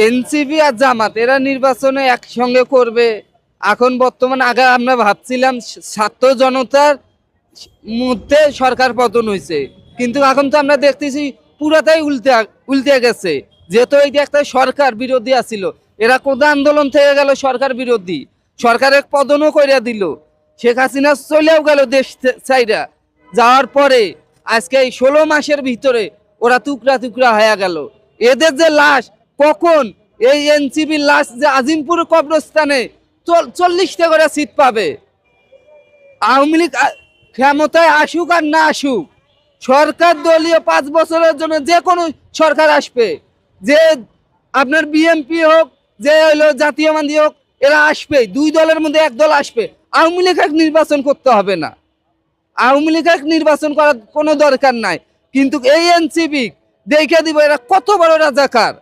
NCP আর জামাত এরা নির্বাচনে একসঙ্গে করবে। এখন বর্তমান আগে আমরা ভাবছিলাম ছাত্র জনতার মধ্যে সরকার পতন হয়েছে কিন্তু এখন তো আমরা দেখতেছি পুরাটাই উল্টে উল্টে গেছে। যেহেতু এই একটা সরকার বিরোধী আছিল। এরা কোথা আন্দোলন থেকে গেল সরকার বিরোধী। সরকারের পদনও কইরা দিল। শেখ হাসিনা চলেও গেল দেশ ছাইরা যাওয়ার পরে আজকে এই ষোলো মাসের ভিতরে ওরা টুকরা টুকরা হয়ে গেল। এদের যে লাশ কখন এই এনসিবির লাস্ট যে আজিমপুর কবরস্থানে চল- চল্লিশটা করে সিট পাবে? আওয়ামী লীগ ক্ষমতায় আসুক আর না আসুক, সরকার দলীয় পাঁচ বছরের জন্য যে কোনো সরকার আসবে। যে আপনার বিএনপি হোক, যে হইল জাতীয় মান্দি হোক, এরা আসবে। দুই দলের মধ্যে এক দল আসবে। আওয়ামী লীগ এক নির্বাচন করতে হবে না। আওয়ামী লীগ এক নির্বাচন করার কোনো দরকার নাই। কিন্তু এই এনসিপি দেখে দিব এরা কত বড় রাজাকার।